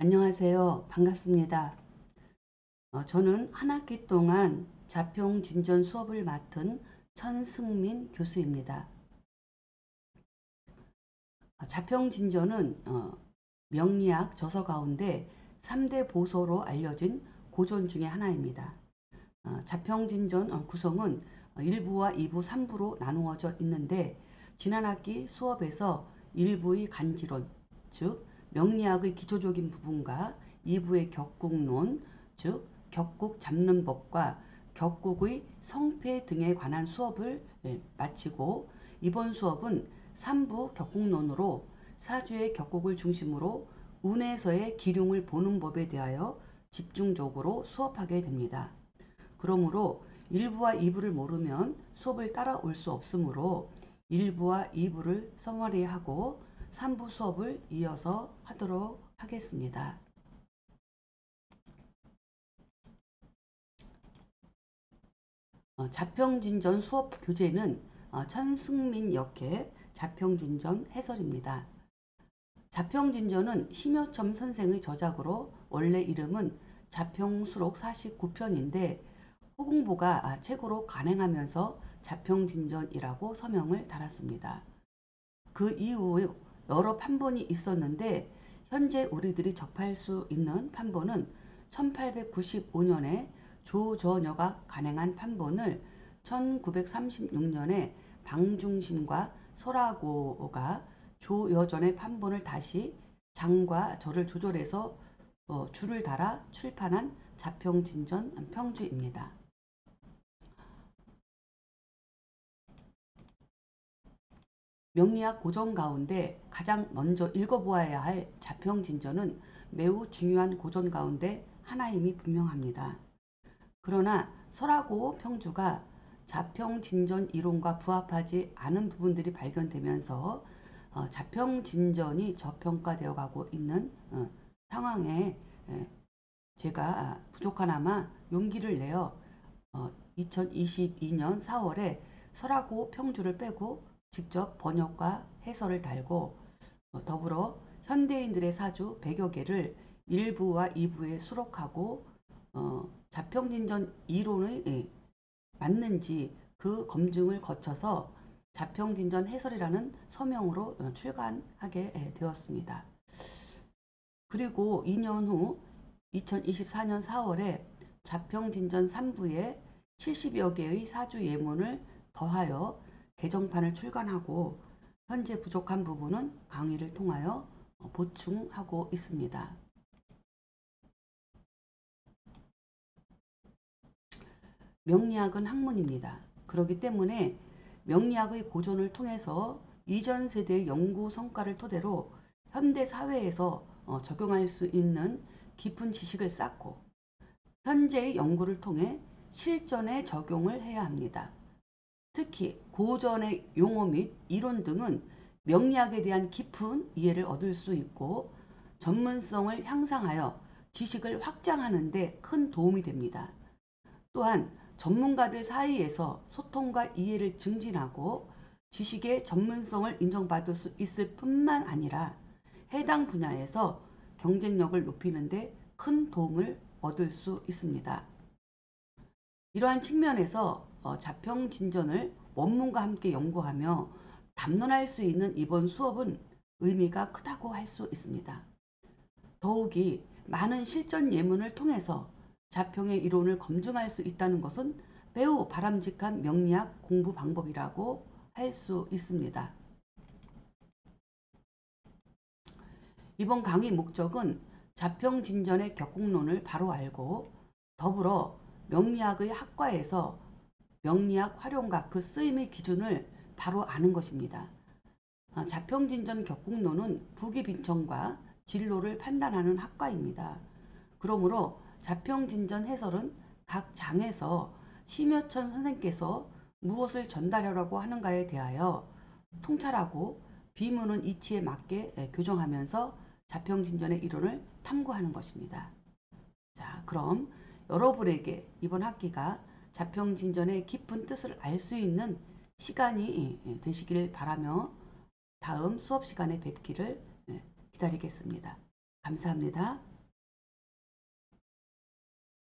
안녕하세요. 반갑습니다. 어, 저는 한 학기 동안 자평 진전 수업을 맡은 천승민 교수입니다. 어, 자평 진전은 어, 명리학 저서 가운데 3대 보소로 알려진 고전 중의 하나입니다. 어, 자평 진전 어, 구성은 1부와 2부, 3부로 나누어져 있는데 지난 학기 수업에서 1부의 간지론, 즉 명리학의 기초적인 부분과 2부의 격국론, 즉 격국 잡는 법과 격국의 성패 등에 관한 수업을 예, 마치고 이번 수업은 3부 격국론으로 사주의 격국을 중심으로 운에서의 기륭을 보는 법에 대하여 집중적으로 수업하게 됩니다. 그러므로 1부와 2부를 모르면 수업을 따라올 수 없으므로 1부와 2부를 서머리하고 3부 수업을 이어서 하도록 하겠습니다. 어, 자평진전 수업 교재는 어, 천승민 역의 자평진전 해설입니다. 자평진전은 심여첨 선생의 저작으로 원래 이름은 자평수록 49편인데 호공보가 아, 책으로 간행하면서 자평진전이라고 서명을 달았습니다. 그 이후에 여러 판본이 있었는데 현재 우리들이 접할 수 있는 판본은 1895년에 조전여가 간행한 판본을 1936년에 방중심과 설하고가 조여전의 판본을 다시 장과 절을 조절해서 어, 줄을 달아 출판한 자평진전 평주입니다. 명리학 고전 가운데 가장 먼저 읽어보아야 할 자평진전은 매우 중요한 고전 가운데 하나임이 분명합니다. 그러나 설하고 평주가 자평진전 이론과 부합하지 않은 부분들이 발견되면서 어, 자평진전이 저평가되어 가고 있는 어, 상황에 에, 제가 부족하나마 용기를 내어 어, 2022년 4월에 설하고 평주를 빼고 직접 번역과 해설을 달고 어, 더불어 현대인들의 사주 100여 개를 1부와 2부에 수록하고 어, 자평진전 이론의 예, 맞는지 그 검증을 거쳐서 자평진전 해설이라는 서명으로 어, 출간하게 예, 되었습니다. 그리고 2년 후 2024년 4월에 자평진전 3부에 70여 개의 사주 예문을 더하여 개정판을 출간하고 현재 부족한 부분은 강의를 통하여 보충하고 있습니다. 명리학은 학문입니다. 그렇기 때문에 명리학의 고전을 통해서 이전 세대의 연구 성과를 토대로 현대 사회에서 어, 적용할 수 있는 깊은 지식을 쌓고 현재의 연구를 통해 실전에 적용을 해야 합니다. 특히 고전의 용어 및 이론 등은 명리학에 대한 깊은 이해를 얻을 수 있고 전문성을 향상하여 지식을 확장하는 데 큰 도움이 됩니다. 또한 전문가들 사이에서 소통과 이해를 증진하고 지식의 전문성을 인정받을 수 있을 뿐만 아니라 해당 분야에서 경쟁력을 높이는 데 큰 도움을 얻을 수 있습니다. 이러한 측면에서 어, 자평 진전을 원문과 함께 연구하며 담론할 수 있는 이번 수업은 의미가 크다고 할 수 있습니다. 더욱이 많은 실전 예문을 통해서 자평의 이론을 검증할 수 있다는 것은 매우 바람직한 명리학 공부 방법이라고 할 수 있습니다. 이번 강의 목적은 자평진전의 격국론을 바로 알고 더불어 명리학의 학과에서 명리학 활용과 그 쓰임의 기준을 바로 아는 것입니다. 아, 자평진전 격국론은 부기빈청과 진로를 판단하는 학과입니다. 그러므로 자평진전 해설은 각 장에서 심여천 선생께서 무엇을 전달하려고 하는가에 대하여 통찰하고 비문은 이치에 맞게 교정하면서 자평진전의 이론을 탐구하는 것입니다. 자, 그럼 여러분에게 이번 학기가 자평진전의 깊은 뜻을 알 수 있는 시간이 되시길 바라며 다음 수업 시간에 뵙기를 기다리겠습니다. 감사합니다.